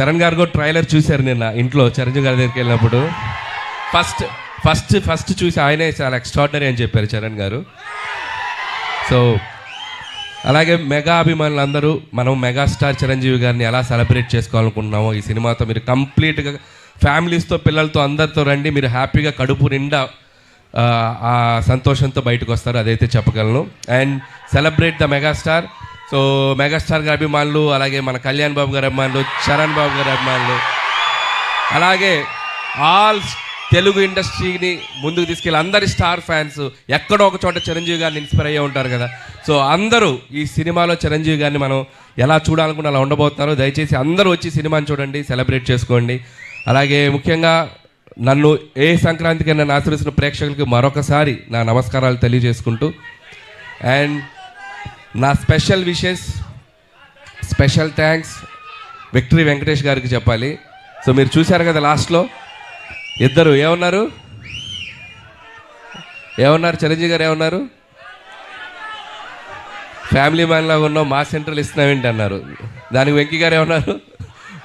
చరణ్ గారు కూడా ట్రైలర్ చూశారు నిన్న ఇంట్లో చిరంజీవి గారి దగ్గరికి వెళ్ళినప్పుడు. ఫస్ట్ ఫస్ట్ ఫస్ట్ చూసి ఆయనే చాలా ఎక్స్ట్రాడినరీ అని చెప్పారు చరణ్ గారు. సో అలాగే మెగా అభిమానులు అందరూ మనం మెగాస్టార్ చిరంజీవి గారిని ఎలా సెలబ్రేట్ చేసుకోవాలనుకుంటున్నామో ఈ సినిమాతో మీరు కంప్లీట్గా ఫ్యామిలీస్తో పిల్లలతో అందరితో రండి. మీరు హ్యాపీగా కడుపు నిండా ఆ, ఆ సంతోషంతో బయటకు వస్తారు. అదైతే చెప్పగలను. And celebrate the megastar so megastar గారి అభిమానులు అలాగే మన కళ్యాణ్ బాబు గారి అభిమానులు చరణ్ బాబు గారి అభిమానులు అలాగే ఆల్ తెలుగు ఇండస్ట్రీని ముందుకు తీసుకెళ్ళి అందరి స్టార్ ఫ్యాన్స్ ఎక్కడో ఒక చోట చిరంజీవి గారిని ఇన్స్పైర్ అయ్యే ఉంటారు కదా. సో అందరూ ఈ సినిమాలో చిరంజీవి గారిని మనం ఎలా చూడాలనుకుంటే అలా ఉండబోతున్నారో దయచేసి అందరూ వచ్చి సినిమాని చూడండి సెలబ్రేట్ చేసుకోండి. అలాగే ముఖ్యంగా నన్ను ఏ సంక్రాంతికైనా నన్ను ఆశ్రయిస్తున్న ప్రేక్షకులకి మరొకసారి నా నమస్కారాలు తెలియజేసుకుంటూ అండ్ నా special wishes special thanks victory Venkatesh గారికి చెప్పాలి. సో మీరు చూశారు కదా లాస్ట్లో ఇద్దరు ఏమన్నారు? ఏమన్నారు? చిరంజీవి గారు ఏమన్నారు? ఫ్యామిలీ మ్యాన్ లాగా ఉన్నావు మా సెంట్రల్ ఇస్తున్నావేంటి అన్నారు. దానికి వెంకీ గారు ఏమన్నారు?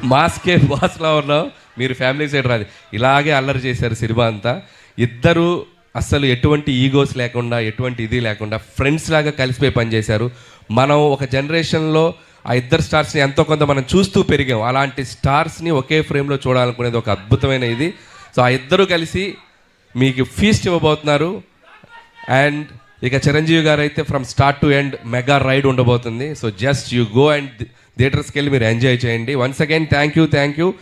మాస్కే బాస్లా ఉన్నావు మీరు ఫ్యామిలీ సైడ్ రాదు. ఇలాగే అల్లరి చేశారు సినిమా అంతా. ఇద్దరు అస్సలు ఎటువంటి ఈగోస్ లేకుండా ఎటువంటి ఇది లేకుండా ఫ్రెండ్స్ లాగా కలిసిపోయి పనిచేశారు. మనం ఒక జనరేషన్లో ఆ ఇద్దరు స్టార్స్ని ఎంతో కొంత మనం చూస్తూ పెరిగాం. అలాంటి స్టార్స్ని ఒకే ఫ్రేమ్లో చూడాలనుకునేది ఒక అద్భుతమైన ఇది. సో ఆ ఇద్దరు కలిసి మీకు ఫీస్ట్ ఇవ్వబోతున్నారు. అండ్ ఇక చిరంజీవి గారు అయితే from start to end mega ride ఉండబోతుంది. So just you go and థియేటర్స్కి వెళ్ళి మీరు ఎంజాయ్ చేయండి. Once again thank you thank you